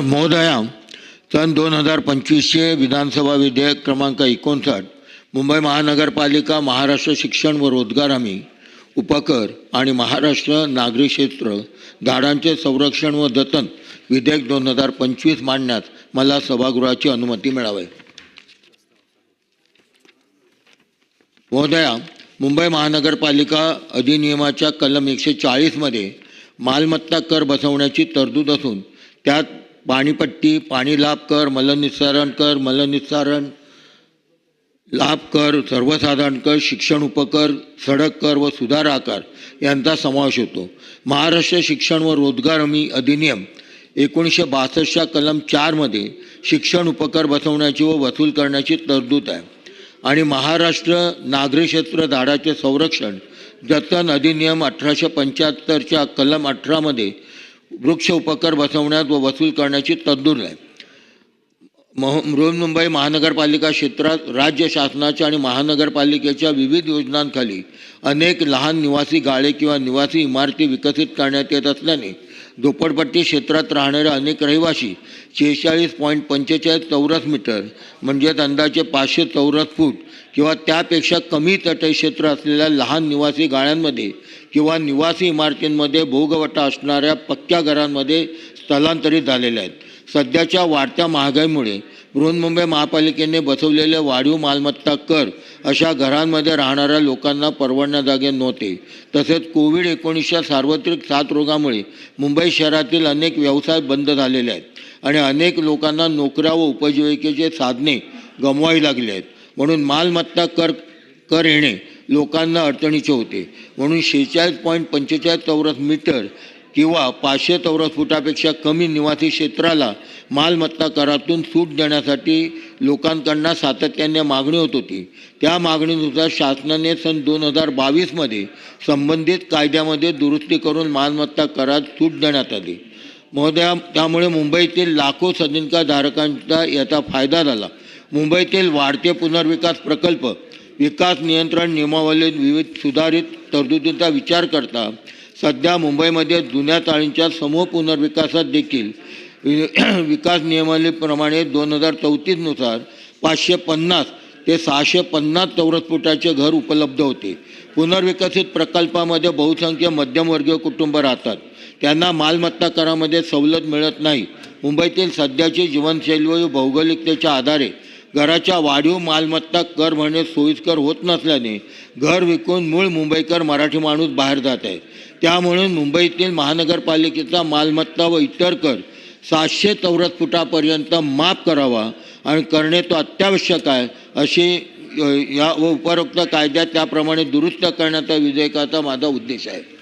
महोदया सन दोन हजार पंचवीसचे विधानसभा विधेयक क्रमांक एकोणसाठ मुंबई महानगरपालिका महाराष्ट्र शिक्षण व रोजगार हमी उपकर आणि महाराष्ट्र नागरी क्षेत्र झाडांचे संरक्षण व जतन विधेयक दोन हजार पंचवीस मांडण्यास मला सभागृहाची अनुमती मिळावी. महोदया मुंबई महानगरपालिका अधिनियमाच्या कलम एकशे चाळीसमध्ये मालमत्ता कर बसवण्याची तरतूद असून त्यात पाणीपट्टी पाणी लाभ कर मलनिस्सारण कर मलनिस्सारण लाभ कर सर्वसाधारण कर शिक्षण उपकर सडक कर व सुधार आकार यांचा समावेश होतो. महाराष्ट्र शिक्षण व रोजगार हमी अधिनियम एकोणीसशे बासष्टच्या कलम चारमध्ये शिक्षण उपकर बसवण्याची व वसूल करण्याची तरतूद आहे. आणि महाराष्ट्र नागरी क्षेत्र झाडाचे संरक्षण जतन अधिनियम अठराशे पंच्याहत्तरच्या कलम अठरामध्ये वृक्ष उपकर बसवण्यात व वसूल करण्याची तद्दूर आहे. मह मुंबई महानगरपालिका क्षेत्रात राज्य शासनाच्या आणि महानगरपालिकेच्या विविध योजनांखाली अनेक लहान निवासी गाळे किंवा निवासी इमारती विकसित करण्यात येत असल्याने झोपडपट्टी क्षेत्रात राहणारे अनेक रहिवासी शेहेचाळीस पॉईंट पंचेचाळीस चौरस मीटर म्हणजेच अंदाजे पाचशे चौरस फूट किंवा त्यापेक्षा कमी तटय क्षेत्र असलेल्या लहान निवासी गाळ्यांमध्ये किंवा निवासी इमारतींमध्ये भोगवटा असणाऱ्या पक्क्या घरांमध्ये स्थलांतरित झालेल्या आहेत. सध्याच्या वाढत्या महागाईमुळे बृहन्मुंबई महापालिकेने बसवलेले वाढीव मालमत्ता कर अशा घरांमध्ये राहणाऱ्या लोकांना परवडण्याजागे नव्हते. तसेच कोविड एकोणीसच्या सार्वत्रिक साथरोगामुळे मुंबई शहरातील अनेक व्यवसाय बंद झालेले आहेत आणि अनेक लोकांना नोकऱ्या व उपजीविकेचे साधने गमवावी लागली आहेत. म्हणून मालमत्ता कर कर येणे लोकांना अडचणीचे होते. म्हणून शेहेचाळीस पॉईंट पंचेचाळीस चौरस मीटर किंवा पाचशे चौरस फुटापेक्षा कमी निवासी क्षेत्राला मालमत्ता करातून सूट देण्यासाठी लोकांकडनं सातत्याने मागणी होत होती. त्या मागणीनुसार शासनाने सन दोन हजार बावीसमध्ये संबंधित कायद्यामध्ये दुरुस्ती करून मालमत्ता करात सूट देण्यात आली. महोदया त्यामुळे मुंबईतील लाखो सदनिकाधारकांचा याचा फायदा झाला. मुंबईतील वाढते पुनर्विकास प्रकल्प विकास नियंत्रण नियमावलीत विविध सुधारित तरतुदींचा विचार करता सध्या मुंबईमध्ये जुन्या चाळींच्या समूह पुनर्विकासात देखील विकास नियमावलीप्रमाणे दोन हजार चौतीसनुसार पाचशे पन्नास ते सहाशे पन्नास चौरस फुटाचे घर उपलब्ध होते. पुनर्विकसित प्रकल्पामध्ये बहुसंख्य मध्यमवर्गीय कुटुंब राहतात. त्यांना मालमत्ता करामध्ये सवलत मिळत नाही. मुंबईतील सध्याची जीवनशैली व भौगोलिकतेच्या आधारे घराच्या वाढीव मालमत्ता कर भरणे सोयीस्कर होत नसल्याने घर विकून मूळ मुंबईकर मराठी माणूस बाहेर जात आहे. त्यामुळे मुंबईतील महानगरपालिकेचा मालमत्ता व इतर कर सातशे चौरस फुटापर्यंत माफ करावा आणि करणे तो अत्यावश्यक आहे अशी या व उपरोक्त कायद्यात त्याप्रमाणे दुरुस्त करण्याचा विधेयकाचा माझा उद्देश आहे.